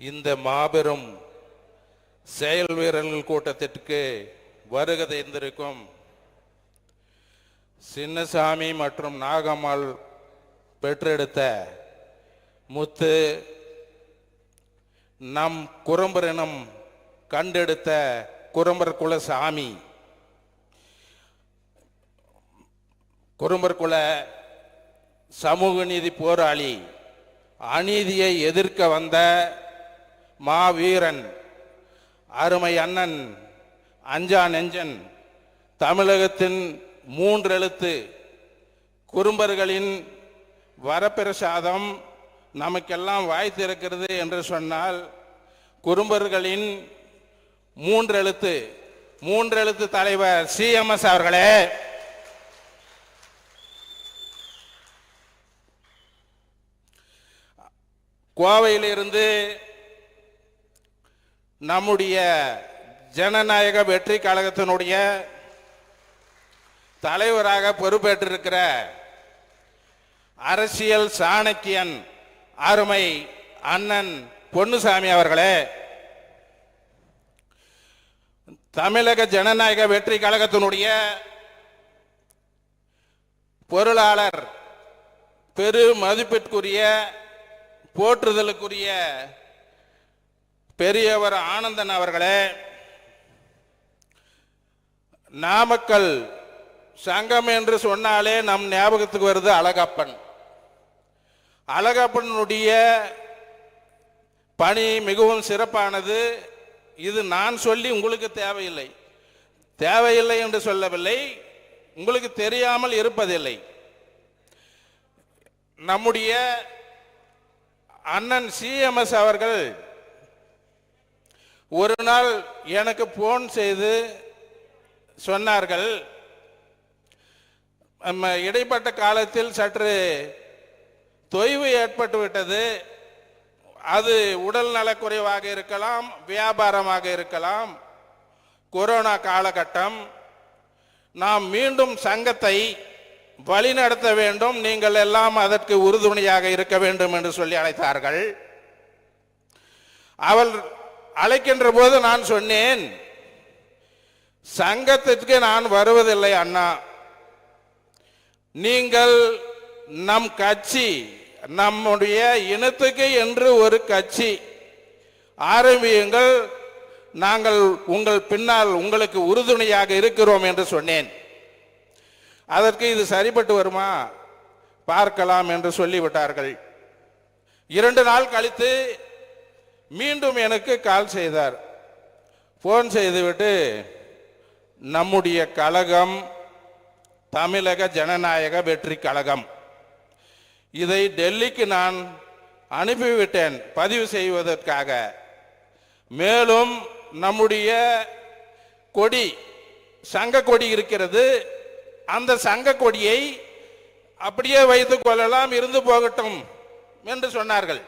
இந்த மாபெரும் செயல் வீரர்கள் கூட்டத்திற்கு வருகை தெரிந்திருக்கும் சின்னசாமி மற்றும் நாகம்மாள் பெற்றெடுத்த முத்து நம் குறும்பரினம் கண்டெடுத்த குறும்பர் குல சாமி. குறும்பர் குல சமூக நீதி போராளி அநீதியை எதிர்க்க வந்த மாவீரன் அருமை அண்ணன் அஞ்சா நெஞ்சன் தமிழகத்தின் மூன்றெழுத்து குறும்பர்களின் வரப்பிரசாதம் நமக்கெல்லாம் வாய்த்திருக்கிறது என்று சொன்னால் குறும்பர்களின் மூன்றெழுத்து மூன்றெழுத்து தலைவர் சிஎம்எஸ் அவர்களே. கோவையிலிருந்து நம்முடைய ஜனநாயக வெற்றி கழகத்தினுடைய தலைவராக பொறுப்பேற்றிருக்கிற அரசியல் சாணக்கியன் அருமை அண்ணன் பொன்னுசாமி அவர்களே தமிழக ஜனநாயக வெற்றி கழகத்தினுடைய பொருளாளர் பெரு மதிப்பிற்குரிய போற்றுதலுக்குரிய பெரியவர் ஆனந்தன் அவர்களே நாமக்கல் சங்கம் என்று சொன்னாலே நம் ஞாபகத்துக்கு வருது அழகப்பன். அழகப்பனுடைய பணி மிகவும் சிறப்பானது. இது நான் சொல்லி உங்களுக்கு தேவையில்லை. தேவையில்லை என்று சொல்லவில்லை. உங்களுக்கு தெரியாமல் இருப்பதில்லை. நம்முடைய அண்ணன் சிஎம்எஸ் அவர்கள் ஒரு நாள் எனக்கு போன் செய்து சொன்னார்கள் நம்ம இடைப்பட்ட காலத்தில் சற்று தொய்வு ஏற்பட்டு விட்டது அது உடல் நலக்குறைவாக இருக்கலாம் வியாபாரமாக இருக்கலாம். கொரோனா காலகட்டம். நாம் மீண்டும் சங்கத்தை வழிநடத்த வேண்டும். நீங்கள் எல்லாம் அதற்கு உறுதுணையாக இருக்க வேண்டும் என்று சொல்லி அழைத்தார்கள். அவள் அழைக்கின்ற போது நான் சொன்னேன் சங்கத்திற்கு நான் வருவதில்லை அண்ணா. நீங்கள் நம் கட்சி நம்முடைய இனத்துக்கு என்று ஒரு கட்சி ஆரம்பியுங்கள். நாங்கள் உங்கள் பின்னால் உங்களுக்கு உறுதுணையாக இருக்கிறோம் என்று சொன்னேன். அதற்கு இது சரிப்பட்டு வருமா? பார்க்கலாம் என்று சொல்லிவிட்டார்கள். இரண்டு நாள் கழித்து மீண்டும் எனக்கு கால் செய்தார். ஃபோன் செய்துவிட்டு நம்முடைய கழகம் தமிழக ஜனநாயக வெற்றி கழகம். இதை டெல்லிக்கு நான் அனுப்பிவிட்டேன். பதிவு செய்வதற்காக. மேலும் நம்முடைய கொடி சங்க கொடி இருக்கிறது. அந்த சங்க கொடியை அப்படியே வைத்துக் கொள்ளலாம் இருந்து போகட்டும் என்று சொன்னார்கள்.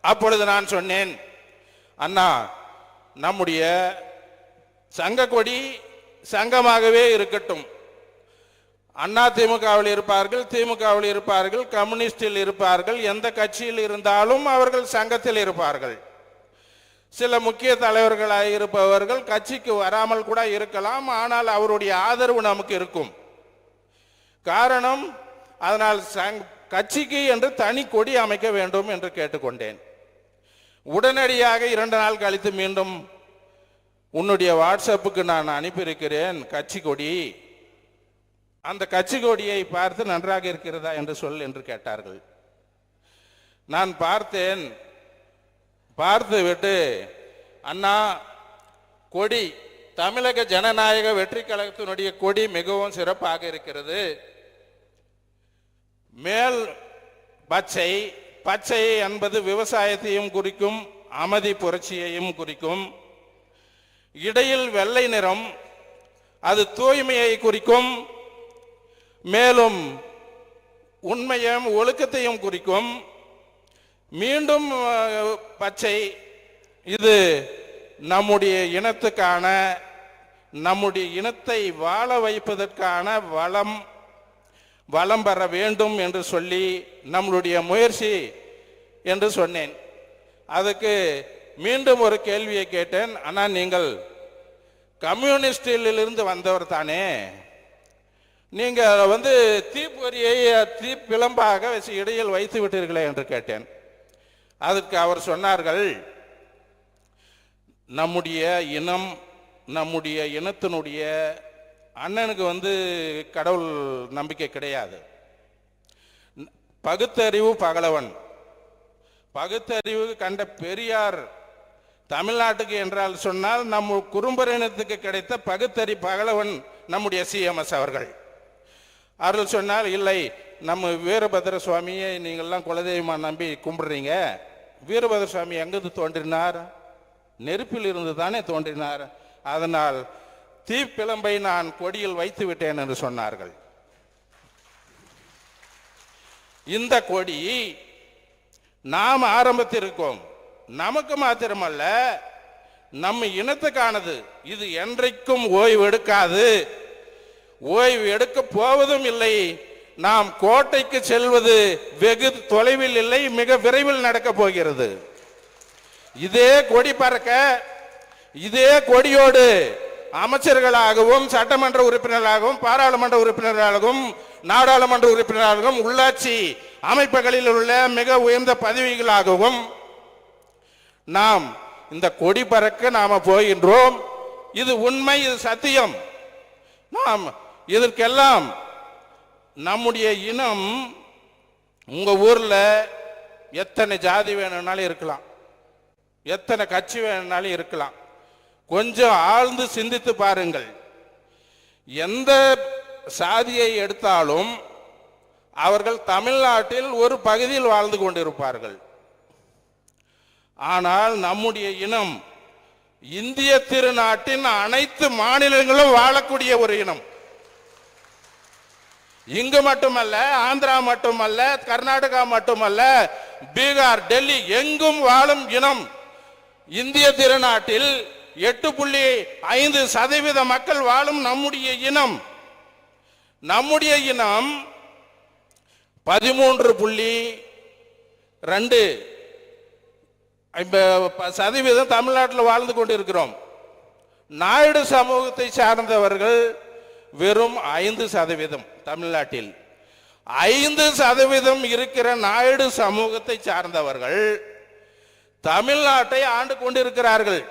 அப்பொழுது நான் சொன்னேன் அண்ணா நம்முடைய சங்க கொடி சங்கமாகவே இருக்கட்டும். அண்ணா திமுகவில் இருப்பார்கள் திமுகவில் இருப்பார்கள் கம்யூனிஸ்டில் இருப்பார்கள் எந்த கட்சியில் இருந்தாலும் அவர்கள் சங்கத்தில் இருப்பார்கள். சில முக்கிய தலைவர்களாக இருப்பவர்கள் கட்சிக்கு வராமல் கூட இருக்கலாம் ஆனால் அவருடைய ஆதரவு நமக்கு இருக்கும். காரணம் அதனால் சங் கட்சிக்கு என்று தனி கொடி அமைக்க வேண்டும் என்று கேட்டுக்கொண்டேன். உடனடியாக இரண்டு நாள் கழித்து மீண்டும் உன்னுடைய வாட்ஸ்அப்புக்கு நான் அனுப்பியிருக்கிறேன் கட்சி கொடி அந்த கட்சி கொடியை பார்த்து நன்றாக இருக்கிறதா என்று சொல் என்று கேட்டார்கள். நான் பார்த்தேன். பார்த்து விட்டு அண்ணா கொடி தமிழக ஜனநாயக வெற்றி கழகத்தினுடைய கொடி மிகவும் சிறப்பாக இருக்கிறது. மேல் பச்சை பச்சை என்பது விவசாயத்தையும் குறிக்கும் அமைதி புரட்சியையும் குறிக்கும். இடையில் வெள்ளை நிறம் அது தூய்மையை குறிக்கும். மேலும் உண்மையும் ஒழுக்கத்தையும் குறிக்கும். மீண்டும் பச்சை இது நம்முடைய இனத்துக்கான நம்முடைய இனத்தை வாழ வைப்பதற்கான வளம் வளம் பெற வேண்டும் என்று சொல்லி நம்மளுடைய முயற்சி என்று சொன்னேன். அதுக்கு மீண்டும் ஒரு கேள்வியை கேட்டேன். ஆனால் நீங்கள் கம்யூனிஸ்டிலிருந்து வந்தவர் தானே? நீங்கள் வந்து தீப்பொறியை தீப்பிளம்பாக வச்சு இடையில் வைத்து விட்டீர்களே என்று கேட்டேன். அதற்கு அவர் சொன்னார்கள் நம்முடைய இனம் நம்முடைய இனத்தினுடைய அண்ணனுக்கு வந்து கடவுள் நம்பிக்கை கிடையாது. பகுத்தறிவு பகலவன். பகுத்தறிவு கண்ட பெரியார் தமிழ்நாட்டுக்கு என்றால் சொன்னால் நம்ம குறும்பரினத்துக்கு கிடைத்த பகுத்தறி பகலவன் நம்முடைய சிஎம்எஸ் அவர்கள். அருள் சொன்னால் இல்லை நம்ம வீரபத்ர சுவாமியை நீங்கள்லாம் குலதெய்வமாக நம்பி கும்பிடுறீங்க. வீரபத்ர சுவாமி எங்கிருந்து தோன்றினார்? நெருப்பில் இருந்து தானே தோன்றினார். அதனால் தீப்பிழம்பை நான் கொடியில் வைத்து விட்டேன் என்று சொன்னார்கள். இந்த கொடி நாம் ஆரம்பித்திருக்கோம். நமக்கு மாத்திரமல்ல நம்ம இனத்துக்கானது. இது என்றைக்கும் ஓய்வு எடுக்காது. ஓய்வு எடுக்க போவதும் இல்லை. நாம் கோட்டைக்கு செல்வது வெகு தொலைவில் இல்லை மிக விரைவில் நடக்க போகிறது. இதே கொடி பறக்க இதே கொடியோடு அமைச்சர்களாகவும் சட்டமன்ற உறுப்பினர்களாகவும் பாராளுமன்ற உறுப்பினர்களாகவும் நாடாளுமன்ற உறுப்பினர்களாகவும் உள்ளாட்சி அமைப்புகளில் உள்ள மிக உயர்ந்த பதவிகளாகவும் நாம் இந்த கொடி பறக்க நாம போகின்றோம். இது உண்மை இது சத்தியம். நாம் இதற்கெல்லாம் நம்முடைய இனம் உங்க ஊர்ல எத்தனை ஜாதி வேணும்னாலும் இருக்கலாம். எத்தனை கட்சி வேணும்னாலும் இருக்கலாம். கொஞ்சம் ஆழ்ந்து சிந்தித்து பாருங்கள். எந்த சாதியை எடுத்தாலும் அவர்கள் தமிழ்நாட்டில் ஒரு பகுதியில் வாழ்ந்து கொண்டிருப்பார்கள். ஆனால் நம்முடைய இனம் இந்திய திருநாட்டின் அனைத்து மாநிலங்களும் வாழக்கூடிய ஒரு இனம். இங்கு மட்டுமல்ல ஆந்திரா மட்டுமல்ல கர்நாடகா மட்டுமல்ல பீகார் டெல்லி எங்கும் வாழும் இனம் இந்திய திருநாட்டில் எட்டு புள்ளி ஐந்து சதவீத மக்கள் வாழும் நம்முடைய இனம். நம்முடைய இனம் பதிமூன்று புள்ளி ரெண்டு சதவீதம் தமிழ்நாட்டில் வாழ்ந்து கொண்டிருக்கிறோம். நாயுடு சமூகத்தை சார்ந்தவர்கள் வெறும் ஐந்து சதவீதம் தமிழ்நாட்டில். ஐந்து சதவீதம் இருக்கிற நாயுடு சமூகத்தை சார்ந்தவர்கள் தமிழ்நாட்டை ஆண்டு கொண்டிருக்கிறார்கள்.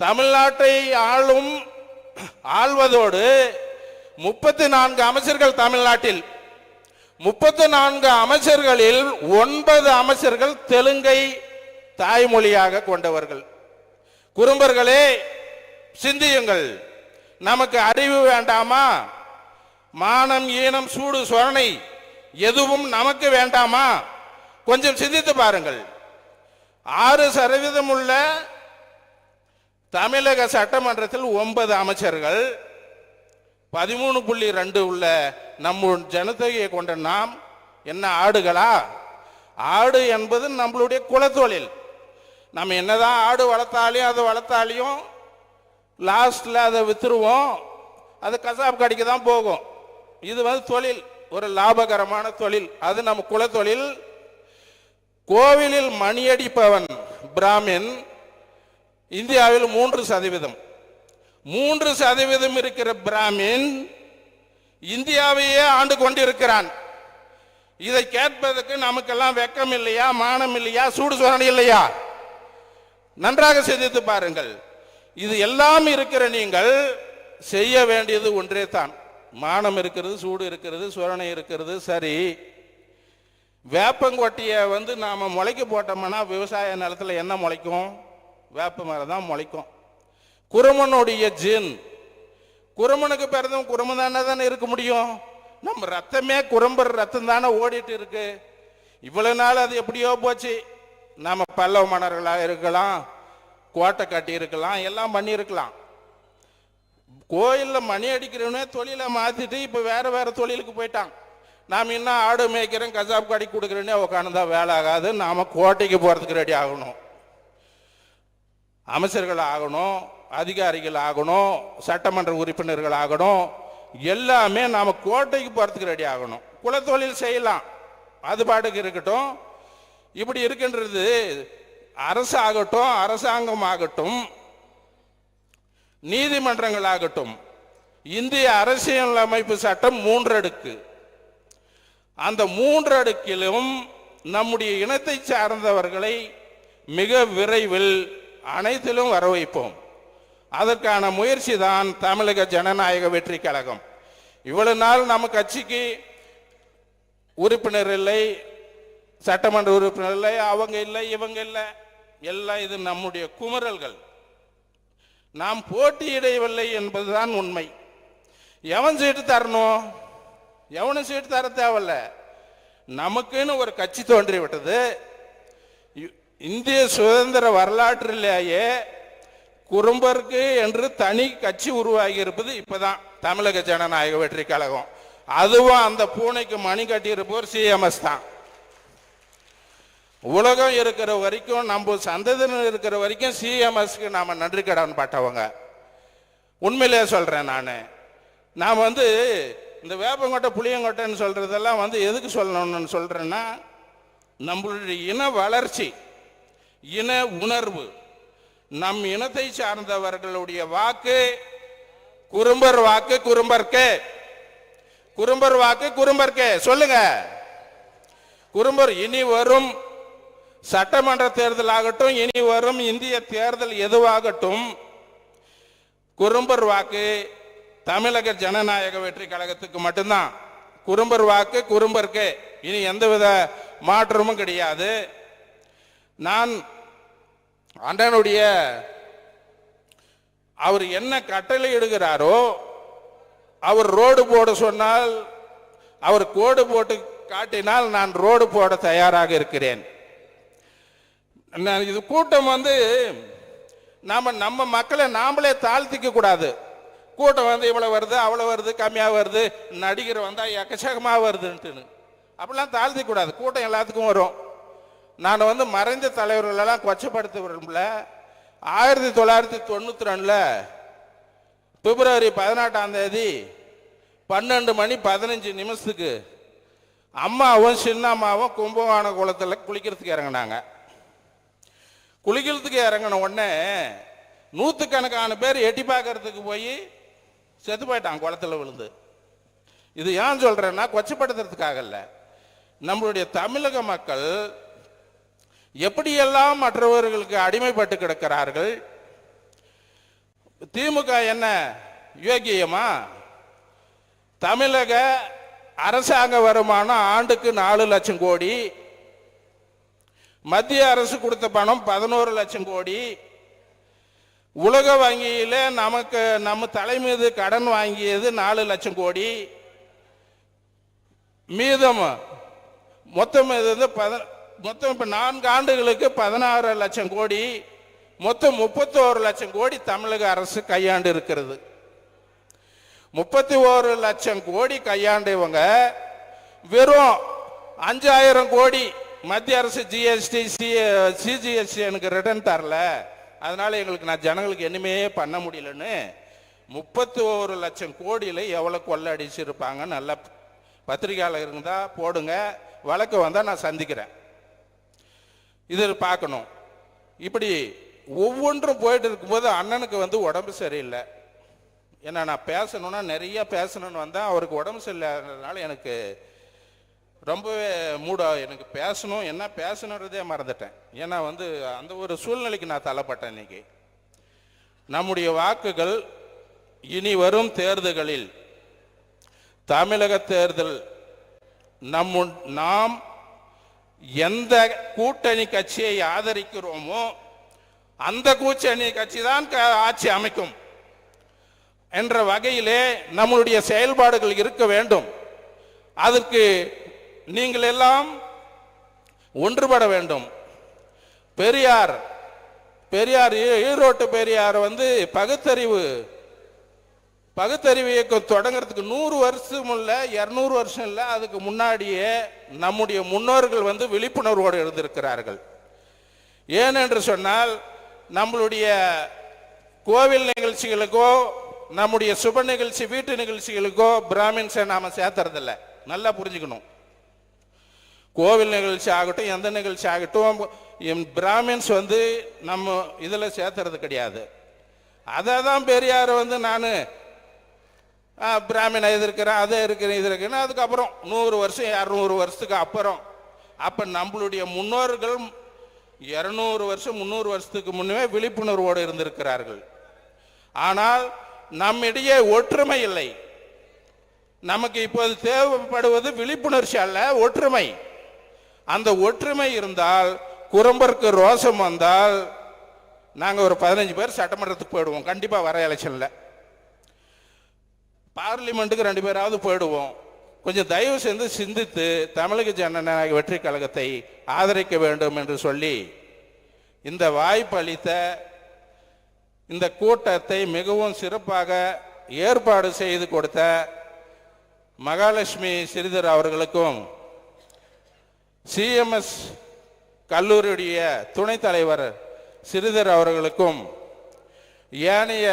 தமிழ்நாட்டை ஆளும் ஆள்வதோடு முப்பத்தி நான்கு அமைச்சர்கள் தமிழ்நாட்டில். முப்பத்தி நான்கு அமைச்சர்களில் ஒன்பது அமைச்சர்கள் தெலுங்கை தாய்மொழியாக கொண்டவர்கள். குறும்பர்களே சிந்தியுங்கள். நமக்கு அறிவு வேண்டாமா? மானம் ஈனம் சூடு சொரணை எதுவும் நமக்கு வேண்டாமா? கொஞ்சம் சிந்தித்து பாருங்கள். ஆறு சதவீதம் உள்ள தமிழக சட்டமன்றத்தில் ஒன்பது அமைச்சர்கள் பதிமூணு புள்ளி ரெண்டு உள்ள நம்ம ஜனத்தொகையை கொண்ட நாம் என்ன ஆடுகளா? ஆடு என்பது நம்மளுடைய குலத்தொழில். நம்ம என்னதான் ஆடு வளர்த்தாலையும் அதை வளர்த்தாலையும் லாஸ்டில் அதை வித்துருவோம். அது கசாப் கடைக்கு தான் போகும். இது வந்து தொழில் ஒரு லாபகரமான தொழில். அது நம்ம குலத்தொழில். கோவிலில் மணியடிப்பவன் பிராமின். இந்தியாவில் மூன்று சதவீதம். மூன்று சதவீதம் இருக்கிற பிராமின் இந்தியாவையே ஆண்டு கொண்டிருக்கிறான். இதை கேட்பதற்கு நமக்கெல்லாம் வெக்கம் இல்லையா மானம் இல்லையா சூடு சுரணி இல்லையா? நன்றாக சிந்தித்து பாருங்கள். இது எல்லாம் இருக்கிற நீங்கள் செய்ய வேண்டியது ஒன்றே தான். மானம் இருக்கிறது சூடு இருக்கிறது சுரணை இருக்கிறது சரி. வேப்பங்கொட்டியை வந்து நாம் முளைக்க போட்டோம்னா விவசாய நிலத்தில் என்ன முளைக்கும்? வேப்ப மரம் தான் முளைக்கும். குருமனுடைய ஜீன். குருமனுக்கு பிறந்தவன் குருமன் தானே தானே இருக்க முடியும்? நம்ம ரத்தமே குரம்பர் ரத்தம் தானே ஓடிட்டு இருக்கு. இவ்வளவு நாள் அது எப்படியோ போச்சு. நம்ம பல்லவ மன்னர்களாக இருக்கலாம் கோட்டை கட்டி இருக்கலாம் எல்லாம் பண்ணியிருக்கலாம். கோயிலில் மணி அடிக்கிறவனே தொழிலை மாற்றிட்டு இப்போ வேறு வேற தொழிலுக்கு போயிட்டான். நாம் இன்னும் ஆடு மேய்க்கிறேன் கசாப் கடி கொடுக்குறேன்னே தான் வேலை ஆகாது. நாம கோட்டைக்கு போகிறதுக்கு ரெடி ஆகணும். அமைச்சர்கள் ஆகணும் அதிகாரிகள் ஆகணும் சட்டமன்ற உறுப்பினர்கள் ஆகணும் எல்லாமே நாம் கோட்டைக்கு போகிறதுக்கு ரெடி ஆகணும். குலத்தொழில் செய்யலாம். அது பாட்டுக்கு இருக்கட்டும். இப்படி இருக்கின்றது அரசு ஆகட்டும் அரசாங்கம் ஆகட்டும் நீதிமன்றங்கள் ஆகட்டும் இந்திய அரசியல் அமைப்பு சட்டம் மூன்றடுக்கு. அந்த மூன்றடுக்கிலும் நம்முடைய இனத்தை சார்ந்தவர்களை மிக விரைவில் அனைத்திலும் வர வைப்போம். அதற்கான முயற்சி தான் தமிழக ஜனநாயக வெற்றி கழகம். இவ்வளவு நாள் நம்ம கட்சிக்கு உறுப்பினர் இல்லை சட்டமன்ற உறுப்பினர் இல்லை அவங்க இல்லை இவங்க இல்லை. எல்லாம் இது நம்முடைய குமரல்கள். நாம் போட்டியிடவில்லை என்பதுதான் உண்மை. எவன் சீட்டு தரணும்? எவனும் சீட்டு தர தேவையில்ல. நமக்குன்னு ஒரு கட்சி தோன்றி விட்டது இந்திய சுதந்திர வரலாற்றிலேயே குறும்பருக்கு என்று தனி கட்சி உருவாகி இருப்பது இப்பதான் தமிழக ஜனநாயக வெற்றி கழகம். அதுவும் அந்த பூனைக்கு மணி கட்டியிருப்பவர் சிஎம்எஸ் தான். உலகம் இருக்கிற வரைக்கும் நம்ம சந்ததியினர் இருக்கிற வரைக்கும் சிஎம்எஸ்க்கு நாம் நன்றி கடன் பட்டவங்க. உண்மையிலே சொல்கிறேன் நான். நான் வந்து இந்த வேப்பங்கொட்டை புளியங்கொட்டைன்னு சொல்கிறதெல்லாம் வந்து எதுக்கு சொல்லணும்னு சொல்கிறேன்னா நம்மளுடைய இன வளர்ச்சி இன உணர்வு. நம் இனத்தை சார்ந்தவர்களுடைய வாக்கு குறும்பர் வாக்கு குறும்பர்க்கே. குறும்பர் வாக்கு குறும்பர்க்கே. சொல்லுங்க. குறும்பர் இனி வரும் சட்டமன்ற தேர்தல் ஆகட்டும் இனி வரும் இந்திய தேர்தல் எதுவாகட்டும் குறும்பர் வாக்கு தமிழக ஜனநாயக வெற்றி கழகத்துக்கு மட்டும்தான். குறும்பர் வாக்கு குறும்பருக்கு. இனி எந்தவித மாற்றமும் கிடையாது. நான் ஆண்டனுடைய அவர் என்ன கட்டளை இடுகிறாரோ அவர் ரோடு போட சொன்னால் அவர் கோடு போட்டு காட்டினால் நான் ரோடு போட தயாராக இருக்கிறேன். நான் இது கூட்டம் வந்து நாம் நம்ம மக்களை நாமளே தாழ்த்திக்க கூடாது. கூட்டம் வந்து இவ்வளோ வருது அவ்வளோ வருது கம்மியாக வருது நடிகர் வந்தால் எக்கச்சக்கமாக வருதுன்ட்டுன்னு. அப்படிலாம் தாழ்த்திக்கூடாது கூட்டம் எல்லாத்துக்கும் வரும். நான் வந்து மறைந்த தலைவர்களெல்லாம் கொச்சப்படுத்த விரும்பல ஆயிரத்தி தொள்ளாயிரத்தி தொண்ணூற்றி ரெண்டில் பிப்ரவரி பதினெட்டாம் தேதி பன்னெண்டு மணி பதினஞ்சு நிமிஷத்துக்கு அம்மாவும் சின்னம்மாவும் கும்பகோண குளத்தில் குளிக்கிறதுக்கு இறங்குனாங்க. குளிக்கிறதுக்கு இறங்கின உடனே நூற்றுக்கணக்கான பேர் எட்டி பார்க்கறதுக்கு போய் செத்து போயிட்டான் குளத்துல விழுந்து. இது ஏன் சொல்கிறேன்னா கொச்சப்படுத்துறதுக்காக இல்லை. நம்மளுடைய தமிழக மக்கள் எப்படியெல்லாம் மற்றவர்களுக்கு அடிமைப்பட்டு கிடக்கிறார்கள்? திமுக என்ன யோகியமா? தமிழக அரசாங்க வருமானம் ஆண்டுக்கு நாலு லட்சம் கோடி. மத்திய அரசு கொடுத்த பணம் பதினோரு லட்சம் கோடி. உலக வங்கியில் நமக்கு நம்ம தலை மீது கடன் வாங்கியது நாலு லட்சம் கோடி. மீதம் மொத்தம் இது வந்து பத மொத்தம் இப்போ நான்கு ஆண்டுகளுக்கு பதினாறு லட்சம் கோடி மொத்தம் முப்பத்தோரு லட்சம் கோடி தமிழக அரசு கையாண்டு இருக்கிறது. முப்பத்தி ஓரு லட்சம் கோடி கையாண்டவங்க வெறும் அஞ்சாயிரம் கோடி மத்திய அரசு ஜிஎஸ்டி சி சிஜிஎஸ்டி எனக்கு ரிட்டர்ன் தரல. அதனால எங்களுக்கு நான் ஜனங்களுக்கு என்னமே பண்ண முடியலன்னு முப்பத்தி ஒரு லட்சம் கோடியில் எவ்வளோ கொள்ளை அடிச்சிருப்பாங்க நல்ல பத்திரிகையாளர் இருந்தால் போடுங்க வழக்கு வந்தால் நான் சந்திக்கிறேன். இது பார்க்கணும். இப்படி ஒவ்வொன்றும் போயிட்டு இருக்கும்போது அண்ணனுக்கு வந்து உடம்பு சரியில்லை. ஏன்னா நான் பேசணும்னா நிறைய பேசணும்னு வந்தேன் அவருக்கு உடம்பு சரியில்லாததுனால எனக்கு ரொம்பவே மூடா எனக்கு பேசணும் என்ன பேசணுன்றதே மறந்துட்டேன். ஏன்னா வந்து அந்த ஒரு சூழ்நிலைக்கு நான் தள்ளப்பட்டேன் இன்னைக்கு. நம்முடைய வாக்குகள் இனி வரும் தேர்தல்களில் தமிழக தேர்தல் நம்மு நாம் எந்த கூட்டணி கட்சியை ஆதரிக்கிறோமோ அந்த கூட்டணி கட்சி தான் க- ஆட்சி அமைக்கும் என்ற வகையிலே நம்மளுடைய செயல்பாடுகள் இருக்க வேண்டும். அதற்கு நீங்கள் எல்லாம் ஒன்றுபட வேண்டும். பெரியார் பெரியார் ஈரோட்டு பெரியார் வந்து பகுத்தறிவு பகுத்தறிவு இயக்கம் தொடங்குறதுக்கு நூறு வருஷம் இல்லை இரநூறு வருஷம் இல்லை அதுக்கு முன்னாடியே நம்முடைய முன்னோர்கள் வந்து விழிப்புணர்வோடு இருந்திருக்கிறார்கள். ஏனென்று சொன்னால் நம்மளுடைய கோவில் நிகழ்ச்சிகளுக்கோ நம்முடைய சுப நிகழ்ச்சி வீட்டு நிகழ்ச்சிகளுக்கோ பிராமின்ஸை நாம் சேர்த்துறதில்ல. நல்லா புரிஞ்சுக்கணும். கோவில் நிகழ்ச்சி ஆகட்டும் எந்த நிகழ்ச்சி ஆகட்டும் என் பிராமின்ஸ் வந்து நம்ம இதில் சேர்த்துறது கிடையாது. அதை தான் பெரியார் வந்து நான் பிராமினை இருக்கிறேன் அதை இருக்கிறேன் இது இருக்கிறேன் அதுக்கப்புறம் நூறு வருஷம் இரநூறு வருஷத்துக்கு அப்புறம். அப்போ நம்மளுடைய முன்னோர்கள் இரநூறு வருஷம் முந்நூறு வருஷத்துக்கு முன்னே விழிப்புணர்வோடு இருந்திருக்கிறார்கள். ஆனால் நம்மிடையே ஒற்றுமை இல்லை. நமக்கு இப்போது தேவைப்படுவது விழிப்புணர்ச்சி அல்ல ஒற்றுமை. அந்த ஒற்றுமை இருந்தால் குறும்பருக்கு ரோசம் வந்தால் நாங்கள் ஒரு பதினஞ்சு பேர் சட்டமன்றத்துக்கு போயிடுவோம். கண்டிப்பாக வர எலெக்ஷனில். பார்லிமெண்ட்டுக்கு ரெண்டு பேராவது போயிடுவோம். கொஞ்சம் தயவு செய்து சிந்தித்து தமிழக ஜனநாயக வெற்றி கழகத்தை ஆதரிக்க வேண்டும் என்று சொல்லி இந்த வாய்ப்பு அளித்த இந்த கூட்டத்தை மிகவும் சிறப்பாக ஏற்பாடு செய்து கொடுத்த மகாலட்சுமி ஸ்ரீதர் அவர்களுக்கும் சிஎம்எஸ் கல்லூரியுடைய துணைத் தலைவர் ஸ்ரீதர் அவர்களுக்கும் ஏனைய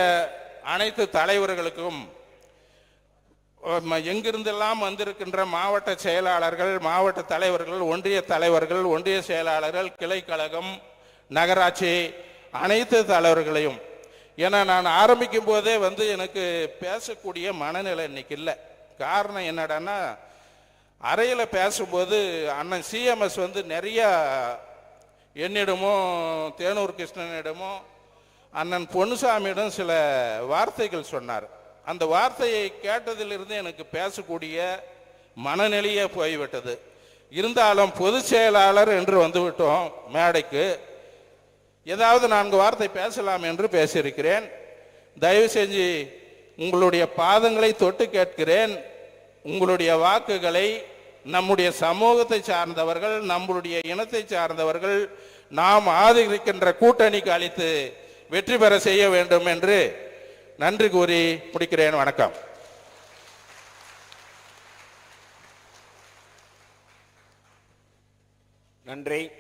அனைத்து தலைவர்களுக்கும் எங்கிருந்தெல்லாம் வந்திருக்கின்ற மாவட்ட செயலாளர்கள் மாவட்ட தலைவர்கள் ஒன்றிய தலைவர்கள் ஒன்றிய செயலாளர்கள் கிளை கழகம் நகராட்சி அனைத்து தலைவர்களையும். ஏன்னா நான் ஆரம்பிக்கும் போதே வந்து எனக்கு பேசக்கூடிய மனநிலை இன்னைக்கு இல்லை. காரணம் என்னடான்னா அறையில் பேசும்போது அண்ணன் சிஎம்எஸ் வந்து நிறையா என்னிடமோ தேனூர் கிருஷ்ணனிடமோ அண்ணன் பொன்னுசாமியிடம் சில வார்த்தைகள் சொன்னார். அந்த வார்த்தையை கேட்டதிலிருந்து எனக்கு பேசக்கூடிய மனநிலையே போய்விட்டது. இருந்தாலும் பொதுச் செயலாளர் என்று வந்துவிட்டோம் மேடைக்கு. ஏதாவது நான்கு வார்த்தை பேசலாம் என்று பேசியிருக்கிறேன். தயவு செஞ்சு உங்களுடைய பாதங்களை தொட்டு கேட்கிறேன். உங்களுடைய வாக்குகளை நம்முடைய சமூகத்தை சார்ந்தவர்கள் நம்முடைய இனத்தை சார்ந்தவர்கள் நாம் ஆதரிக்கின்ற கூட்டணிக்கு அளித்து வெற்றி பெற செய்ய வேண்டும் என்று நன்றி கூறி முடிக்கிறேன். வணக்கம். நன்றி.